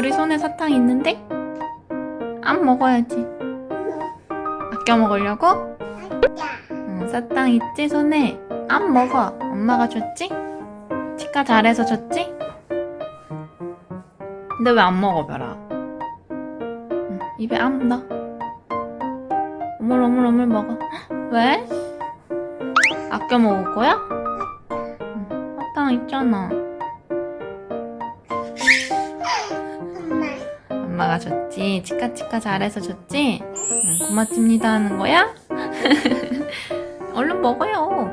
별이 손에 사탕 있는데? 안 먹어야지. 아껴 먹으려고? 응, 사탕 있지 손에? 안 먹어. 엄마가 줬지? 치과 잘해서 줬지? 근데 왜 안 먹어 별아? 응, 입에 안 넣어. 오물오물오물 먹어. 헉, 왜? 아껴 먹을 거야? 응, 사탕 있잖아. 엄마가 줬지? 치카치카 잘해서 줬지? 응, 고맙습니다 하는 거야? 얼른 먹어요.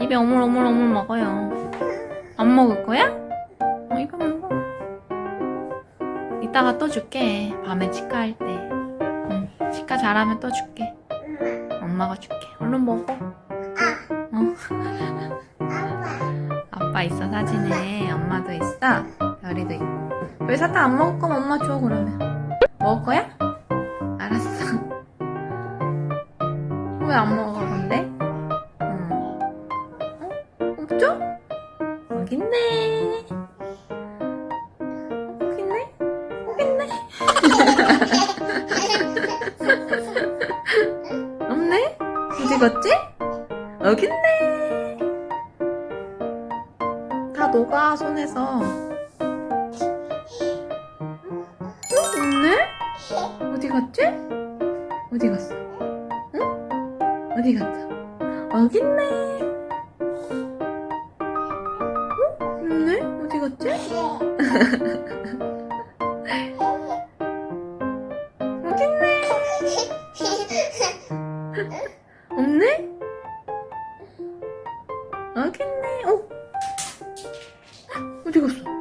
입에 오물오물오물 먹어요. 안 먹을 거야? 어, 이거 먹어. 이따가 또 줄게. 밤에 치과 할 때. 응, 치과 잘하면 또 줄게. 엄마가 줄게. 얼른 먹어. 어. 아빠 있어 사진에. 엄마도 있어. 별이도 있고. 왜 사탕 안 먹을 거면 엄마 줘 그러면. 먹을 거야? 알았어. 왜 안 먹어 근데? 응. 어? 없죠? 여기 있네. 여기 있네. 없네? 어디 갔지? 여기 있네. 다 녹아 손에서. 갔지? 어디 갔어? 응? 어디 갔어? 여기 있네. 어? 없네? 어디 갔지? 여기 있네. 어? 어디 갔어?